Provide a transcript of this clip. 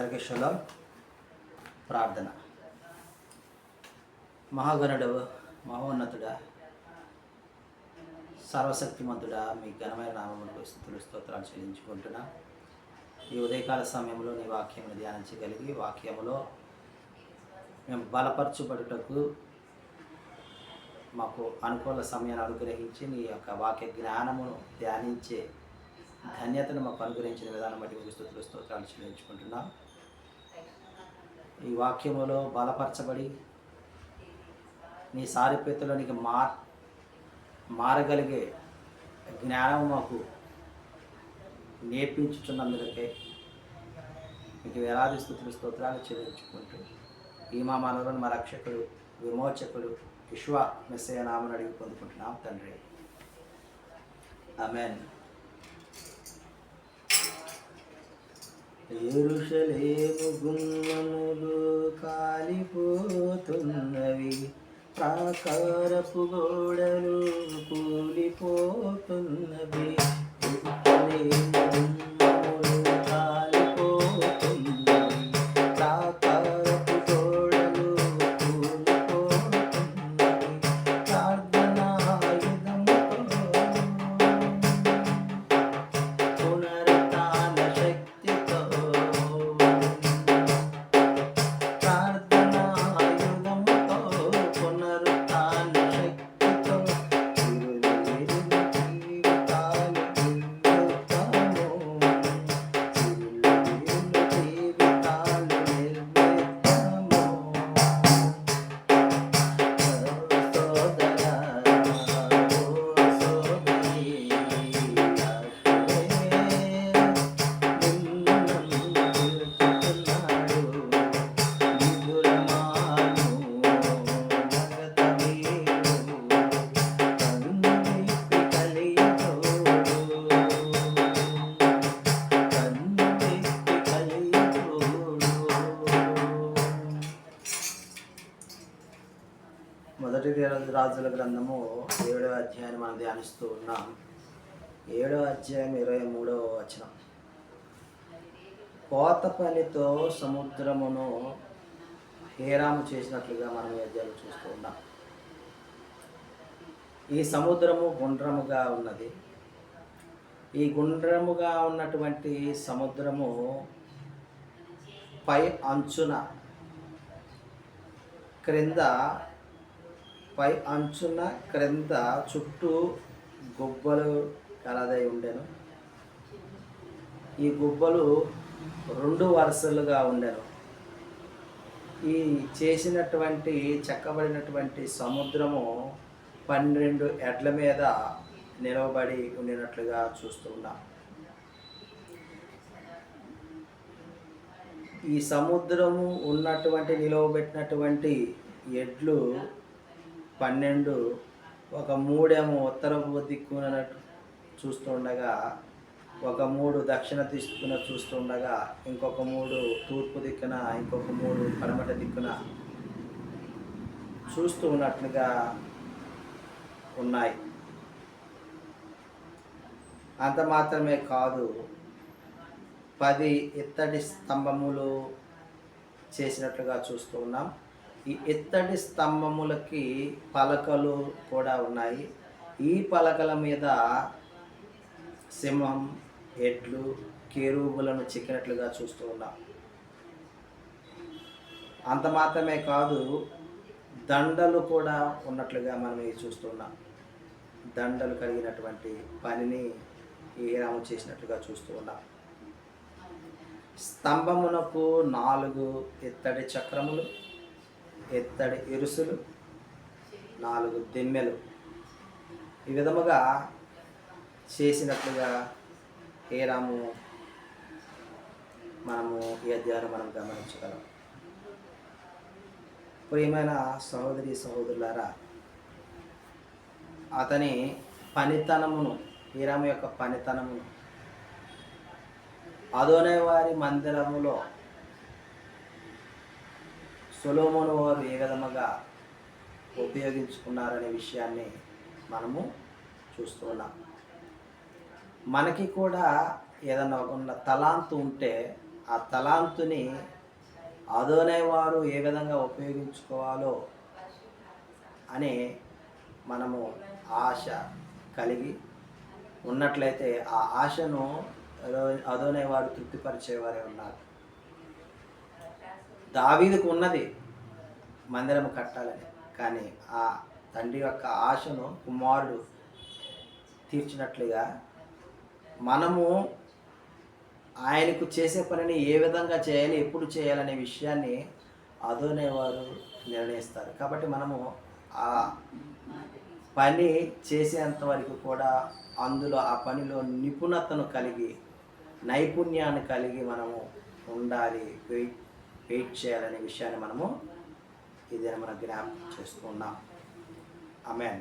అందరికీ శులం ప్రార్థన. మహాగణుడు మహోన్నతుడా సర్వశక్తిమంతుడా మీ ఘనమైన నామములకు స్థుతులు స్తోత్రాలు చెల్లించుకుంటున్నా. ఈ ఉదయకాల సమయంలో నీ వాక్యమును ధ్యానించగలిగి వాక్యములో మేము బలపరచుబడుటకు మాకు అనుకూల సమయాన్ని అనుగ్రహించి నీ యొక్క వాక్య జ్ఞానమును ధ్యానించే ధన్యతను మాకు అనుగ్రహించిన విధానం బట్టి మీకు స్థుతులు స్తోత్రాలు చెల్లించుకుంటున్నాం. ఈ వాక్యములో బలపరచబడి నీ సారిపేతలోనికి మా మారగలిగే జ్ఞానం మాకు నేర్పించుచున్నందుకే మీకు వేలాది స్థుతులు స్తోత్రాలు చెల్లించుకుంటూ ఈ మా మనలోని మా రక్షకుడు విమోచకుడు విశ్వ మెస్సయ నామని అడిగి పొందుకుంటున్నాం తండ్రి. ఆమెన్. ఎరుషలేము గుమ్మములు కాలిపోతున్నవి. ప్రాకారపు గోడలు కూలిపోతున్నవి. ఎరుషలేము రాజుల గ్రంథము ఏడవ అధ్యాయాన్ని మనం ధ్యానిస్తూ ఉన్నాం. ఏడవ అధ్యాయం ఇరవై మూడవ వచనం. కోత పనితో సముద్రమును హేరాము చేసినట్లుగా మనం ఈ అధ్యాయం చూస్తూ ఉన్నాం. ఈ సముద్రము గుండ్రముగా ఉన్నది. ఈ గుండ్రముగా ఉన్నటువంటి సముద్రము పై అంచున క్రింద పై అంచున క్రింద చుట్టూ గుబ్బలు కలదై ఉండెను. ఈ గుబ్బలు రెండు వరుసలుగా ఉండెను. ఈ చేసినటువంటి చెక్కబడినటువంటి సముద్రము పన్నెండు ఎడ్ల మీద నిలవబడి ఉండినట్లుగా చూస్తున్నాం. ఈ సముద్రము ఉన్నటువంటి నిలవబెట్టినటువంటి ఎడ్లు పన్నెండు ఒక మూడేమో ఉత్తరపు దిక్కునట్టు చూస్తుండగా ఒక మూడు దక్షిణ దిక్కున చూస్తుండగా ఇంకొక మూడు తూర్పు దిక్కున ఇంకొక మూడు పడమట దిక్కున చూస్తూ ఉన్నట్లుగా ఉన్నాయి. అంత మాత్రమే కాదు పది ఇత్తడి స్తంభములు చేసినట్లుగా చూస్తూ ఉన్నాం. ఈ ఇత్తడి స్తంభములకి పలకలు కూడా ఉన్నాయి. ఈ పలకల మీద సింహం ఎడ్లు కేరూబులను చిక్కినట్లుగా చూస్తూ ఉన్నాం. అంత మాత్రమే కాదు దండలు కూడా ఉన్నట్లుగా మనం చూస్తున్నాం దండలు కలిగినటువంటి పనిని ఈ చేసినట్లుగా చూస్తూ ఉన్నాం. స్తంభమునకు నాలుగు ఇత్తడి చక్రములు ఇత్తడి ఇరుసులు నాలుగు దిమ్మెలు. ఈ విధముగా చేసినట్లుగా హేరాము మనము ఈ అధ్యాయం మనం గమనించగలం. ప్రియమైన సహోదరి సహోదరులారా అతని పనితనమును హీరాము యొక్క పనితనమును అదోనే వారి మందిరములో సొలోమోను వారు ఏ విధముగా ఉపయోగించుకున్నారనే విషయాన్ని మనము చూస్తున్నాం మనకి కూడా ఏదన్నా ఉన్న తలాంతు ఉంటే ఆ తలాంతుని అదోనేవారు ఏ విధంగా ఉపయోగించుకోవాలో అని మనము ఆశ కలిగి ఉన్నట్లయితే ఆ ఆశను అదోనే వారు తృప్తిపరిచేవారే ఉన్నారు. దావీదుకు ఉన్నది మందిరం కట్టాలని. కానీ ఆ తండ్రి యొక్క ఆశను కుమారుడు తీర్చినట్లుగా మనము ఆయనకు చేసే పనిని ఏ విధంగా చేయాలి ఎప్పుడు చేయాలనే విషయాన్ని అదోనేవారు నిర్ణయిస్తారు. కాబట్టి మనము ఆ పని చేసేంత వరకు కూడా అందులో ఆ పనిలో నిపుణతను కలిగి నైపుణ్యాన్ని కలిగి మనము ఉండాలి. వెయిట్ చేయాలనే విషయాన్ని మనము ఇది మనం జ్ఞాపకం చేస్తున్నాం అమెన్